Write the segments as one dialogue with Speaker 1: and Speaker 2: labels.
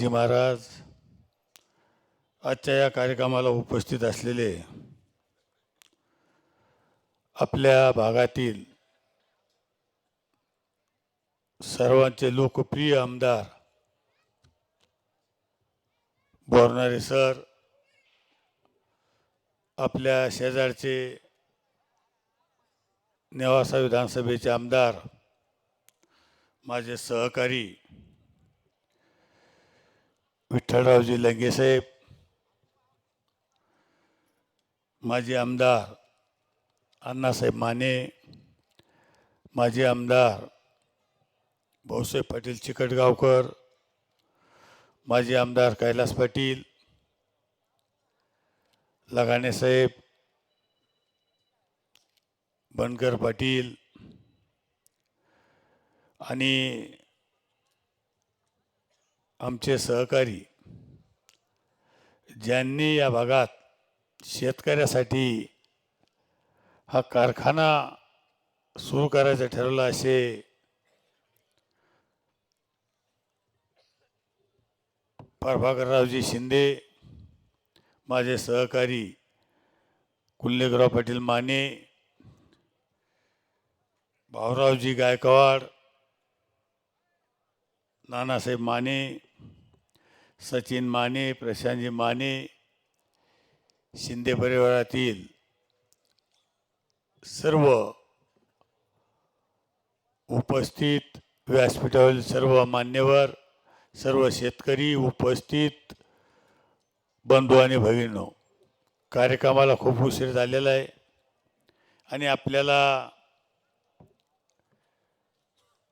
Speaker 1: माजी महाराज आजच्या या कार्यक्रमाला उपस्थित असलेले आपल्या भागातील सर्वांचे लोकप्रिय आमदार बोरणारे सर आपल्या शेजारचे नेवासा विधानसभेचे आमदार माझे सहकारी विठ्ठलरावजी लंगेसाहेब माजी आमदार अण्णासाहेब माने माजी आमदार भाऊसाहेब पाटील चिकटगावकर माजी आमदार कैलास पाटील लगाणेसाहेब बनकर पाटील आणि आमचे सहकारी ज्यांनी या भागात शेतकऱ्यासाठी हा कारखाना सुरू करायचं ठरवलं असे प्रभाकररावजी शिंदे माझे सहकारी कुल्लेगराव पाटील माने भाऊरावजी गायकवाड नानासाहेब माने सचिन माने प्रशांतजी माने शिंदे परिवारातील सर्व उपस्थित व्यासपीठावरील सर्व मान्यवर सर्व शेतकरी उपस्थित बंधू आणि भगिनो कार्यक्रमाला खूप उशीर झालेला आहे आणि आपल्याला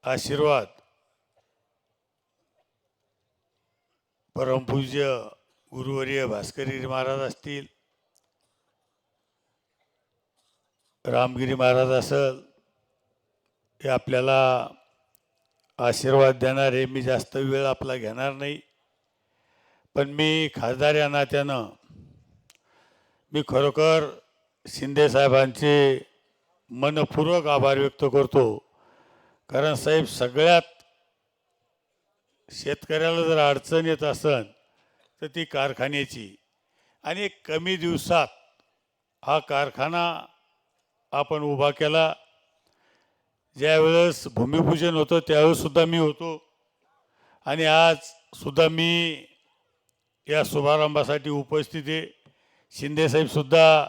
Speaker 1: आशीर्वाद परमपूज्य गुरुवर्य भास्करी महाराज असतील रामगिरी महाराज असल हे आपल्याला आशीर्वाद देणार मी जास्त वेळ आपला घेणार नाही. पण मी खासदार या नात्यानं मी खरोखर शिंदे साहेबांचे मनपूर्वक आभार व्यक्त करतो. कारण साहेब सगळ्यात शेतकऱ्याला जर अडचण येत असन तर ती कारखान्याची. आणि कमी दिवसात हा कारखाना आपण उभा केला. ज्यावेळेस भूमिपूजन होतं त्यावेळेससुद्धा मी होतो. आणि आज सुद्धा मी या शुभारंभासाठी उपस्थित आहे. शिंदेसाहेबसुद्धा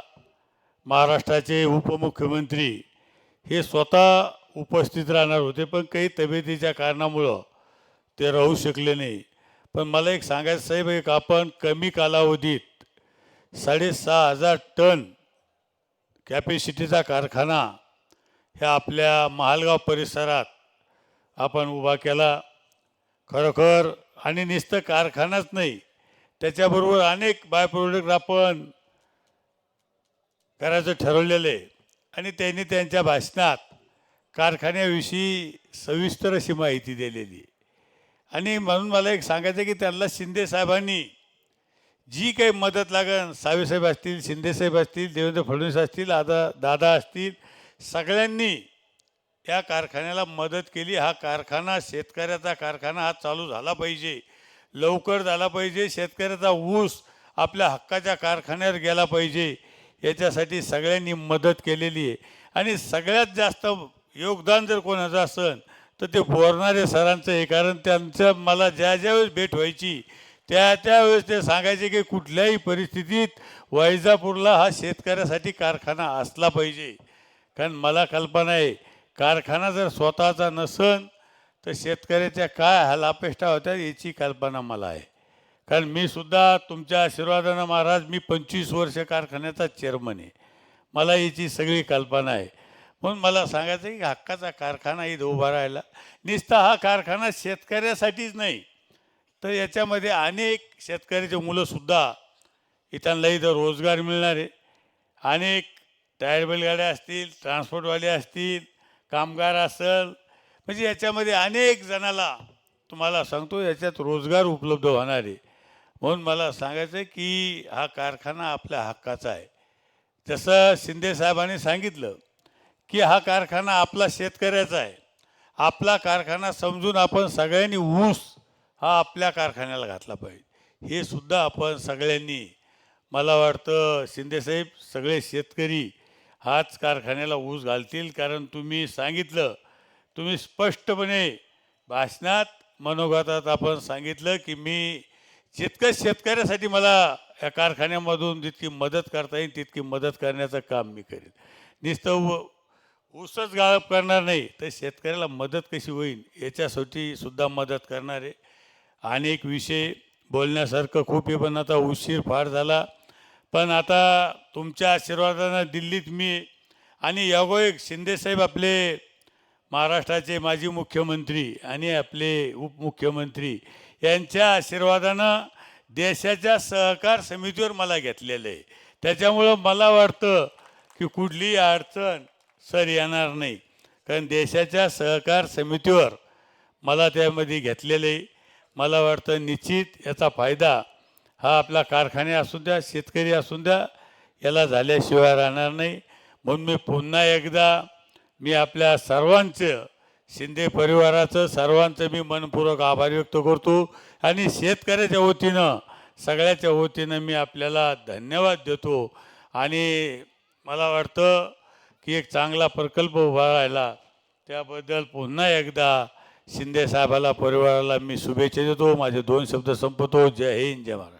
Speaker 1: महाराष्ट्राचे उपमुख्यमंत्री. हे स्वतः उपस्थित राहणार होते पण काही तब्येतीच्या कारणामुळं ते राहू शकले नाही. पण मला एक सांगायचं साहेब एक आपण कमी कालावधीत साडेसहा हजार टन कॅपॅसिटीचा कारखाना ह्या आपल्या महालगाव परिसरात आपण उभा केला. खरोखर आणि नुसतं कारखानाच नाही. त्याच्याबरोबर अनेक बाय प्रोडक्ट आपण करायचं ठरवलेलं आहे. आणि त्यांनी त्यांच्या भाषणात कारखान्याविषयी सविस्तर अशी माहिती दिलेली आहे. आणि म्हणून मला एक सांगायचं की त्यांना शिंदे साहेबांनी जी काही मदत लागेल सावेसाहेब असतील शिंदेसाहेब असतील देवेंद्र फडणवीस असतील आदा दादा असतील सगळ्यांनी या कारखान्याला मदत केली. हा कारखाना शेतकऱ्याचा कारखाना हा चालू झाला पाहिजे. लवकर झाला पाहिजे. शेतकऱ्याचा ऊस आपल्या हक्काच्या कारखान्यावर गेला पाहिजे. याच्यासाठी सगळ्यांनी मदत केलेली आहे. आणि सगळ्यात जास्त योगदान जर कोणाचं असेल तर ते बोरणारे सरांचं आहे कारण त्यांचं मला ज्या ज्यावेळेस भेट व्हायची त्या त्यावेळेस ते सांगायचे की कुठल्याही परिस्थितीत वैजापूरला हा शेतकऱ्यासाठी कारखाना असला पाहिजे. कारण मला कल्पना आहे कारखाना जर स्वतःचा नसन तर शेतकऱ्याच्या काय हाल अपेष्टा होत्या याची कल्पना मला आहे. कारण मी सुद्धा तुमच्या आशीर्वादानं महाराज मी पंचवीस वर्ष कारखान्याचा चेअरमन आहे. मला याची सगळी कल्पना आहे. म्हणून मला सांगायचं आहे की हक्काचा कारखाना इथं उभा राहिला. नुसता हा कारखाना शेतकऱ्यासाठीच नाही तर याच्यामध्ये अनेक शेतकऱ्याचे मुलंसुद्धा इथं इथं रोजगार मिळणार आहे. अनेक टायर बैलगाड्या असतील ट्रान्सपोर्टवाले असतील कामगार असेल म्हणजे याच्यामध्ये अनेक जणाला तुम्हाला सांगतो याच्यात रोजगार उपलब्ध होणार आहे. म्हणून मला सांगायचं आहे की हा कारखाना आपल्या हक्काचा आहे. जसं शिंदे साहेबांनी सांगितलं की हा कारखाना आपला शेतकऱ्याचा आहे. आपला कारखाना समजून आपण सगळ्यांनी ऊस हा आपल्या कारखान्याला घातला पाहिजे. हे सुद्धा आपण सगळ्यांनी मला वाटतं शिंदेसाहेब सगळे शेतकरी हाच कारखान्याला ऊस घालतील. कारण तुम्ही सांगितलं तुम्ही स्पष्टपणे भाषणात मनोगतात आपण सांगितलं की मी जितकं शेतकऱ्यासाठी मला या कारखान्यामधून जितकी मदत करता येईल तितकी मदत करण्याचं काम मी करेन. नुसतं व ऊसच गाळप करणार नाही तर शेतकऱ्याला मदत कशी होईल याच्यासाठी सुद्धा मदत करणार आहे. अनेक विषय बोलण्यासारखं खूप आहे पण आता उशीर फार झाला. पण आता तुमच्या आशीर्वादानं दिल्लीत मी आणि योगायोग शिंदेसाहेब आपले महाराष्ट्राचे माजी मुख्यमंत्री आणि आपले उपमुख्यमंत्री यांच्या आशीर्वादानं देशाच्या सहकार समितीवर मला घेतलेलं आहे. त्याच्यामुळं मला वाटतं की कुठलीही अडचण सर येणार नाही. कारण देशाच्या सहकार समितीवर मला त्यामध्ये घेतलेलं आहे मला वाटतं निश्चित याचा फायदा हा आपला कारखाने असून द्या शेतकरी असून द्या याला झाल्याशिवाय राहणार नाही. म्हणून मी पुन्हा एकदा मी आपल्या सर्वांचं शिंदे परिवाराचं सर्वांचं मी मनपूर्वक आभार व्यक्त करतो आणि शेतकऱ्याच्या वतीनं सगळ्याच्या वतीनं मी आपल्याला धन्यवाद देतो. आणि मला वाटतं की एक चांगला प्रकल्प उभा राहिला. त्याबद्दल पुन्हा एकदा शिंदे साहेबाला परिवाराला मी शुभेच्छा देतो. माझे दोन शब्द संपतो. जय हिंद जय महाराज